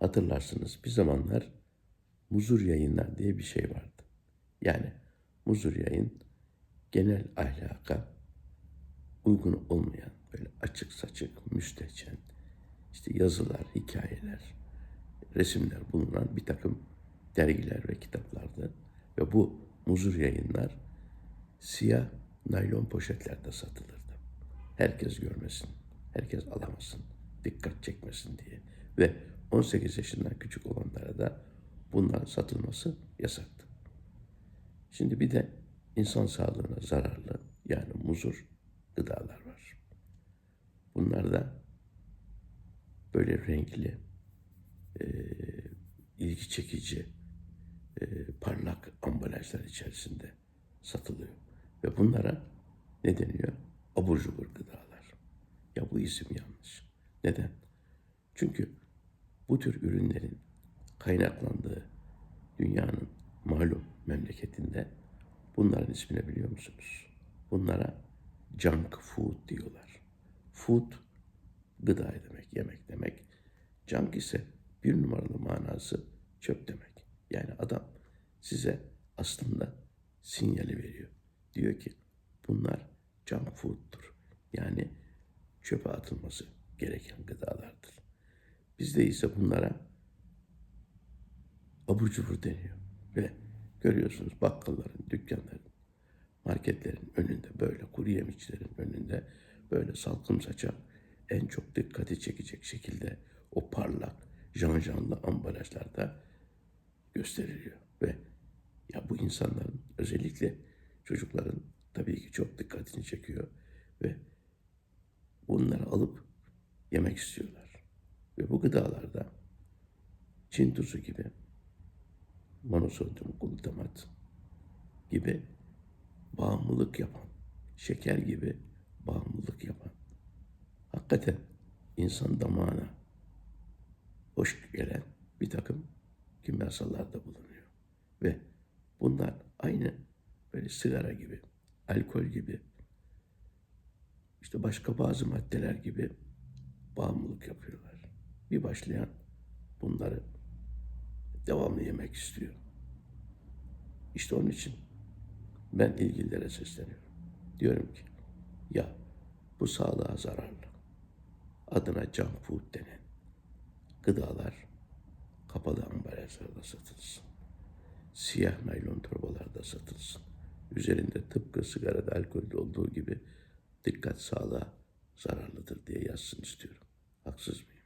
Hatırlarsınız bir zamanlar muzur yayınlar diye bir şey vardı. Yani muzur yayın genel ahlaka uygun olmayan böyle açık saçık, müstehcen, işte yazılar, hikayeler, resimler bulunan bir takım dergiler ve kitaplardı. Ve bu muzur yayınlar siyah naylon poşetlerde satılırdı. Herkes görmesin, herkes alamasın, dikkat çekmesin diye. Ve 18 yaşından küçük olanlara da bunların satılması yasaktı. Şimdi bir de insan sağlığına zararlı yani muzur gıdalar var. Bunlar da böyle renkli, e, ilgi çekici, e, parlak ambalajlar içerisinde satılıyor. Ve bunlara ne deniyor? Abur cubur gıdalar. Ya bu isim yanlış. Neden? Çünkü bu tür ürünlerin kaynaklandığı dünyanın malum memleketinde bunların ismini biliyor musunuz? Bunlara junk food diyorlar. Food gıda demek, yemek demek. Junk ise bir numaralı manası çöp demek. Yani adam size aslında sinyali veriyor. Diyor ki bunlar junk food'tur. Yani çöpe atılması gereken gıdalardır. Bizde ise bunlara abur cubur deniyor. Ve görüyorsunuz bakkalların, dükkanların, marketlerin önünde böyle kuru yemişçilerin önünde böyle salkım saçan en çok dikkati çekecek şekilde o parlak janjanlı ambalajlarda gösteriliyor. Ve ya bu insanların özellikle çocukların tabii ki çok dikkatini çekiyor ve bunları alıp yemek istiyorlar. Ve bu gıdalarda Çin tuzu gibi monosodyum glutamat gibi bağımlılık yapan, şeker gibi bağımlılık yapan, hakikaten insan damağına hoş gelen bir takım kimyasallar da bulunuyor. Ve bunlar aynı böyle sigara gibi, alkol gibi, işte başka bazı maddeler gibi bağımlılık yapıyorlar. Bir başlayan bunları devamlı yemek istiyor. İşte onun için ben ilgililere sesleniyorum. Diyorum ki ya bu sağlığa zararlı. Adına junk food denen gıdalar kapalı ambalajlarda satılsın. Siyah naylon torbalarda satılsın. Üzerinde tıpkı sigarada alkolde olduğu gibi dikkat sağlığa zararlıdır diye yazsın istiyorum. Haksız mıyım?